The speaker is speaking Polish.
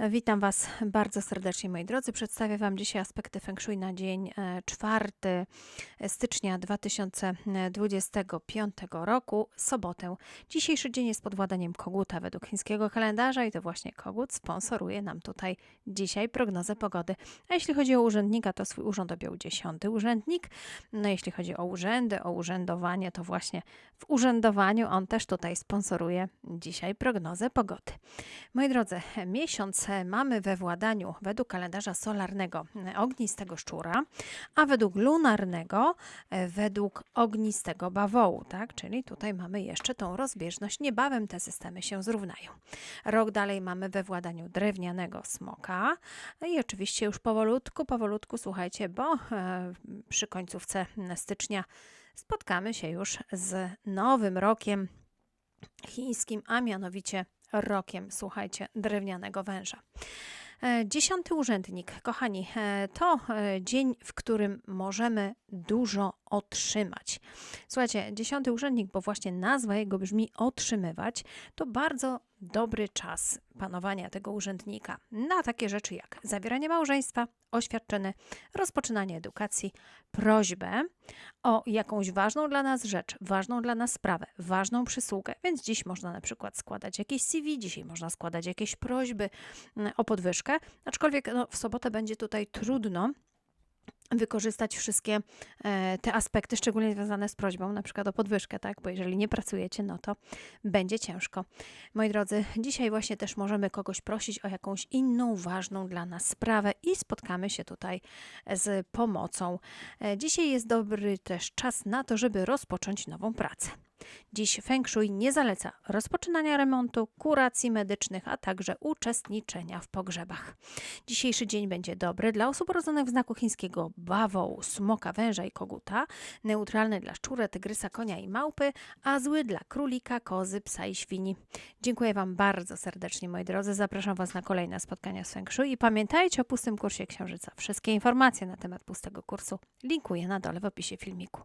Witam Was bardzo serdecznie, moi drodzy. Przedstawię Wam dzisiaj aspekty Feng Shui na dzień e, 4 stycznia 2025 roku, sobotę. Dzisiejszy dzień jest pod władaniem koguta według chińskiego kalendarza i to właśnie kogut sponsoruje nam tutaj dzisiaj prognozę pogody. A jeśli chodzi o urzędnika, to swój urząd objął dziesiąty urzędnik. No jeśli chodzi o urzędy, o urzędowanie, to właśnie w urzędowaniu on też tutaj sponsoruje dzisiaj prognozę pogody. Moi drodzy, miesiąc mamy we władaniu według kalendarza solarnego e, ognistego szczura, a według lunarnego e, według ognistego bawołu, tak? Czyli tutaj mamy jeszcze tą rozbieżność. Niebawem te systemy się zrównają. Rok dalej mamy we władaniu drewnianego smoka no i oczywiście już powolutku, powolutku, słuchajcie, bo e, przy końcówce stycznia spotkamy się już z nowym rokiem chińskim, a mianowicie rokiem, słuchajcie, drewnianego węża. E, Dziesiąty urzędnik, kochani, e, to e, dzień, w którym możemy dużo otrzymać. Słuchajcie, dziesiąty urzędnik, bo właśnie nazwa jego brzmi otrzymywać, to bardzo dobry czas panowania tego urzędnika na takie rzeczy jak zawieranie małżeństwa, oświadczyny, rozpoczynanie edukacji, prośbę o jakąś ważną dla nas rzecz, ważną dla nas sprawę, ważną przysługę. Więc dziś można na przykład składać jakieś CV, dzisiaj można składać jakieś prośby mm, o podwyżkę, aczkolwiek no, w sobotę będzie tutaj trudno wykorzystać wszystkie e, te aspekty, szczególnie związane z prośbą, na przykład o podwyżkę, tak? Bo jeżeli nie pracujecie, no to będzie ciężko. Moi drodzy, dzisiaj właśnie też możemy kogoś prosić o jakąś inną ważną dla nas sprawę i spotkamy się tutaj z pomocą. E, Dzisiaj jest dobry też czas na to, żeby rozpocząć nową pracę. Dziś Feng Shui nie zaleca rozpoczynania remontu, kuracji medycznych, a także uczestniczenia w pogrzebach. Dzisiejszy dzień będzie dobry dla osób urodzonych w znaku chińskiego bawołu, smoka, węża i koguta, neutralny dla szczura, tygrysa, konia i małpy, a zły dla królika, kozy, psa i świni. Dziękuję Wam bardzo serdecznie, moi drodzy. Zapraszam Was na kolejne spotkania z Feng Shui i pamiętajcie o pustym kursie Księżyca. Wszystkie informacje na temat pustego kursu linkuję na dole w opisie filmiku.